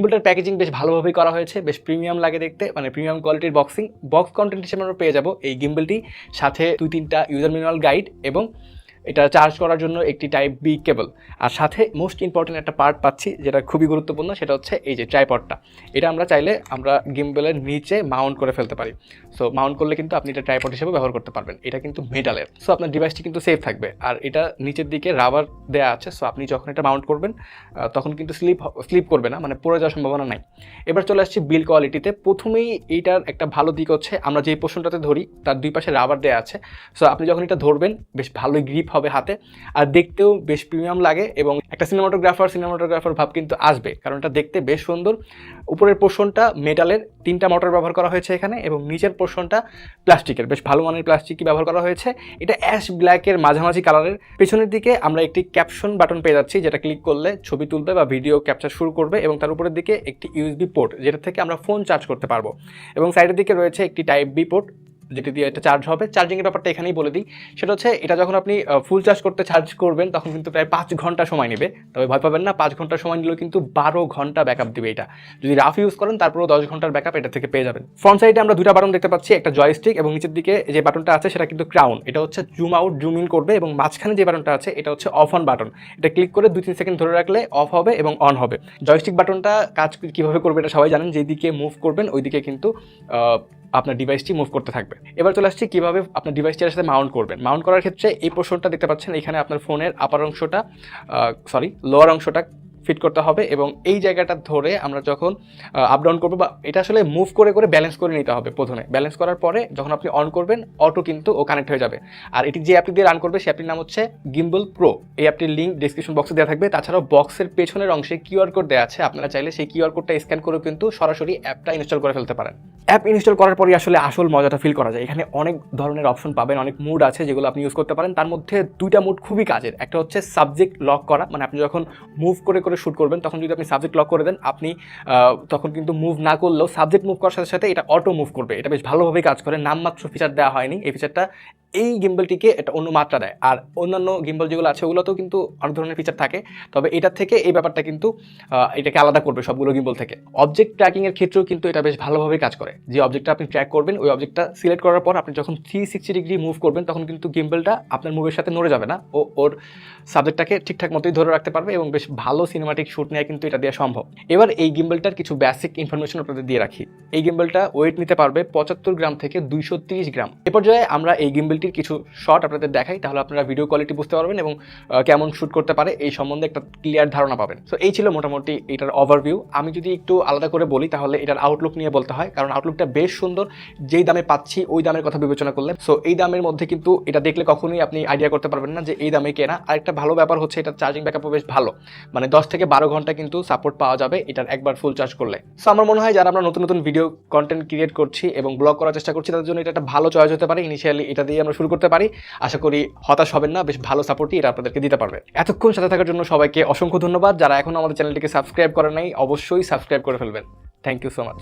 গিম্বলটার packaging বেশ ভালোভাবেই করা হয়েছে, বেশ প্রিমিয়াম লাগে দেখতে মানে প্রিমিয়াম কোয়ালিটির বক্সিং। বক্স কন্টেন্ট হিসেবে আমরা পেয়ে যাব এই গিম্বলটি সাথে দুই তিনটা ইউজার ম্যানুয়াল গাইড এবং এটা চার্জ করার জন্য একটি টাইপ বি কেবল আর সাথে মোস্ট ইম্পর্টেন্ট একটা পার্ট পাচ্ছি যেটা খুবই গুরুত্বপূর্ণ, সেটা হচ্ছে এই যে ট্রাইপডটা এটা আমরা চাইলে আমরা গিম্বেলের নিচে মাউন্ট করে ফেলতে পারি। সো মাউন্ট করলে কিন্তু আপনি এটা ট্রাইপড হিসেবে ব্যবহার করতে পারবেন। এটা কিন্তু মেটালের সো আপনার ডিভাইসটি কিন্তু সেফ থাকবে। আর এটা নিচের দিকে রাবার দেওয়া আছে। সো আপনি যখন এটা মাউন্ট করবেন তখন কিন্তু স্লিপ স্লিপ করবে না মানে পড়ে যাওয়ার সম্ভাবনা নাই। এবার চলে আসছি বিল কোয়ালিটিতে প্রথমেই এইটার একটা ভালো দিক হচ্ছে, আমরা যে পোর্শনটাতে ধরি, তার দুই পাশে রাবার দেওয়া আছে। সো আপনি যখন এটা ধরবেন, বেশ ভালোই গ্রিপ হবে হাতে। আর দেখতেও বেশ প্রিমিয়াম লাগে এবং একটা সিনেমাটোগ্রাফার সিনেমাটোগ্রাফার ভাব কিন্তু আসবে। কারণ এটা দেখতে বেশ সুন্দর। উপরের পোর্শনটা মেটালের তিনটা মোটর ব্যবহার করা হয়েছে এখানে এবং নিচের পোর্শনটা প্লাস্টিকের বেশ ভালো মানের প্লাস্টিকই ব্যবহার করা হয়েছে। এটা অ্যাশ ব্ল্যাকের মাঝামাঝি কালারের পেছনের দিকে আমরা একটি ক্যাপশন বাটন পেয়ে যাচ্ছি, যেটা ক্লিক করলে ছবি তুলবে বা ভিডিও ক্যাপচার শুরু করবে এবং তার উপরের দিকে একটি ইউএসবি পোর্ট যেটা থেকে আমরা ফোন চার্জ করতে পারব। এবং সাইডের দিকে রয়েছে একটি টাইপ বি পোর্ট যেটি দিয়ে এটা চার্জ হবে। চার্জিংয়ের ব্যাপারটা এখানেই বলে দিই। সেটা হচ্ছে, এটা যখন আপনি ফুল চার্জ করতে চার্জ করবেন, তখন কিন্তু প্রায় পাঁচ ঘণ্টা সময় নেবে। তবে ভয় পাবেন না, পাঁচ ঘণ্টা সময় নিলেও কিন্তু বারো ঘণ্টা ব্যাকআপ দিবে এটা। যদি রাফ ইউজ করেন, তারপরেও দশ ঘণ্টার ব্যাকআপ এটা থেকে পেয়ে যাবেন। ফ্রন্ট সাইডে আমরা দুটা বাটন দেখতে পাচ্ছি, একটা জয়স্টিক এবং নিচের দিকে যে বাটনটা আছে, সেটা কিন্তু ক্রাউন এটা হচ্ছে জুম আউট জুম ইন করবে এবং মাঝখানে যে বাটনটা আছে, এটা হচ্ছে অফ অন বাটন এটা ক্লিক করে দুই তিন সেকেন্ড ধরে রাখলে অফ হবে এবং অন হবে। জয়স্টিক বাটনটা কাজ কীভাবে করবে এটা সবাই জানেন, যেদিকে মুভ করবেন, ওইদিকে কিন্তু আপনার ডিভাইসটি মুভ করতে থাকবে। এবার চলে আসছি কীভাবে আপনার ডিভাইসটির সাথে মাউন্ট করবেন। মাউন্ট করার ক্ষেত্রে এই পোর্শনটা দেখতে পাচ্ছেন, এখানে আপনার ফোনের আপার অংশটা সরি লোয়ার অংশটা ফিট করতে হবে এবং এই জায়গাটা ধরে আমরা যখন আপ ডাউন করব বা এটা আসলে মুভ করে করে ব্যালেন্স করে নিতে হবে প্রথমে। ব্যালেন্স করার পরে যখন আপনি অন করবেন অটো কিন্তু ও কানেক্ট হয়ে যাবে। আর এটি যে অ্যাপটি দিয়ে রান করবে, সে অ্যাপটির নাম হচ্ছে গিম্বল প্রো এই অ্যাপটির লিঙ্ক ডিসক্রিপশন বক্সে দেওয়া থাকবে। তাছাড়াও বক্সের পেছনের অংশে কিউআর কোড দেওয়া আছে। আপনারা চাইলে সেই কিউআর কোডটা স্ক্যান করেও কিন্তু সরাসরি অ্যাপটা ইনস্টল করে ফেলতে পারেন। অ্যাপ ইনস্টল করার পরে আসলে আসল মজাটা ফিল করা যায়। এখানে অনেক ধরনের অপশন পাবেন, অনেক মুড আছে যেগুলো আপনি ইউজ করতে পারেন। তার মধ্যে দুইটা মুড খুবই কাজের। একটা হচ্ছে সাবজেক্ট লক করা মানে আপনি যখন মুভ করে করে শ্যুট করবেন, তখন যদি আপনি সাবজেক্ট লক করে দেন, আপনি তখন কিন্তু মুভ না করলেও সাবজেক্ট মুভ করার সাথে সাথে এটা অটো মুভ করবে। এটা বেশ ভালোভাবে কাজ করে। নামমাত্র ফিচার দেওয়া হয়নি। এই ফিচারটা এই গিম্বলটিকে এটা অন্য মাত্রা দেয়। আর অন্যান্য গিম্বল যেগুলো আছে, ওগুলোতেও কিন্তু অনেক ধরনের ফিচার থাকে। তবে এটা থেকে এই ব্যাপারটা কিন্তু এটাকে আলাদা করবে সবগুলো গিম্বল থেকে। অবজেক্ট ট্র্যাকিংয়ের ক্ষেত্রেও কিন্তু এটা বেশ ভালোভাবে কাজ করে। যে অবজেক্টটা আপনি ট্র্যাক করবেন, ওই অবজেক্টটা সিলেক্ট করার পর আপনি যখন থ্রি সিক্সটি ডিগ্রি মুভ করবেন, তখন কিন্তু গিম্বলটা আপনার মুভের সাথে নড়ে যাবে না। ও, ওর সাবজেক্টটাকে ঠিকঠাক মতোই ধরে রাখতে পারবে এবং বেশ ভালো সিনেমাটিক শ্যুট নেওয়া কিন্তু এটা দেওয়া সম্ভব। এবার এই গিম্বলটার কিছু বেসিক ইনফরমেশন আপনাদের দিয়ে রাখি। এই গিম্বলটা ওয়েট নিতে পারবে পঁচাত্তর গ্রাম থেকে দুইশো গ্রাম। এ পর্যায়ে আমরা এই গিম্বলটির কিছু শট আপনাদের দেখাই, তাহলে আপনারা ভিডিও কোয়ালিটি বুঝতে পারবেন এবং কেমন শ্যুট করতে পারে, এই সম্বন্ধে একটা ক্লিয়ার ধারণা পাবেন। তো এই ছিল মোটামুটি এটার ওভারভিউ আমি যদি একটু আলাদা করে বলি, তাহলে এটার আউটলুক নিয়ে বলতে হয়, কারণ আউটলুকটা বেশ সুন্দর। যেই দামে পাচ্ছি, ওই দামের কথা বিবেচনা করলে। সো এই দামের মধ্যে কিন্তু এটা দেখলে কখনোই আপনি আইডিয়া করতে পারবেন না যে এই দামে কেনা। আরেকটা ভালো ব্যাপার হচ্ছে এটা চার্জিং ব্যাকআপও বেশ ভালো। মানে দশ থেকে বারো ঘণ্টা কিন্তু সাপোর্ট পাওয়া যাবে এটার একবার ফুল চার্জ করলে। সো আমার মনে হয় যারা আমরা নতুন নতুন ভিডিও কন্টেন্ট ক্রিয়েট করছি এবং ব্লগ করার চেষ্টা করছি, তাদের জন্য এটা একটা ভালো চয়েস হতে পারে। ইনিশিয়ালি এটা দিয়ে আমরা শুরু করতে পারি। আশা করি হতাশ হবেন না, বেশ ভালো সাপোর্টই এটা আপনাদেরকে দিতে পারবে। এতক্ষণ সাথে থাকার জন্য সবাইকে অসংখ্য ধন্যবাদ। যারা এখন আমাদের চ্যানেলটিকে সাবস্ক্রাইব করে নাই, অবশ্যই সাবস্ক্রাইব করে ফেলবেন। Thank you so much